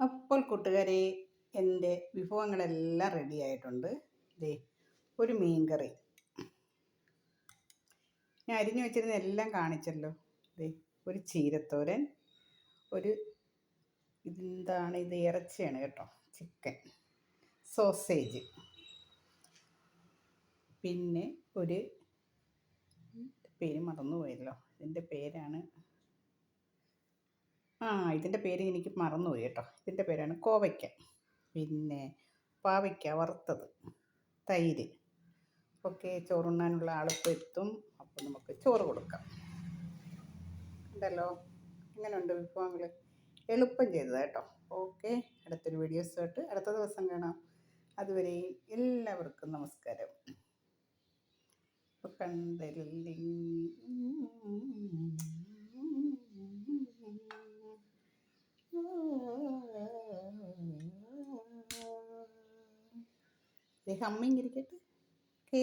അപ്പോൾ കൂട്ടുകാരെ എന്റെ വിഭവങ്ങളെല്ലാം റെഡി ആയിട്ടുണ്ട്. ദേ ഒരു മീൻ കറി ഞാൻ അരിഞ്ഞു വെച്ചിരുന്ന എല്ലാം കാണിച്ചല്ലോ. ദേ ഒരു ചീരത്തോരൻ ഒരു ഇതെന്താണ്? ഇത് ഇറച്ചിയാണ് കേട്ടോ. Chicken sausage. പിന്നെ ഒരു പേര് മറന്നുപോയല്ലോ ഇതിന്റെ പേരാണ് ആ ഇതിന്റെ പേര് എനിക്ക് മറന്നുപോയി കേട്ടോ. ഇതിന്റെ പേരാണ് കോവയ്ക്ക. പിന്നെ പാവയ്ക്ക വറുത്തത് തൈര്. ഒക്കെ ചോറുണ്ണാനുള്ള ആളിപ്പോൾ എത്തും. അപ്പോൾ നമുക്ക് ചോറ് കൊടുക്കാം. ഉണ്ടല്ലോ? എങ്ങനെയുണ്ട് വിഭവങ്ങൾ എളുപ്പം ചെയ്തത് കേട്ടോ. ഓക്കെ. അടുത്തൊരു വീഡിയോസുമായിട്ട് അടുത്ത ദിവസം കാണാം. അതുവരെയും എല്ലാവർക്കും നമസ്കാരം. കണ്ടല്ലേ? ഹമ്മിങ് ഇരിക്കട്ടെ. ഓക്കേ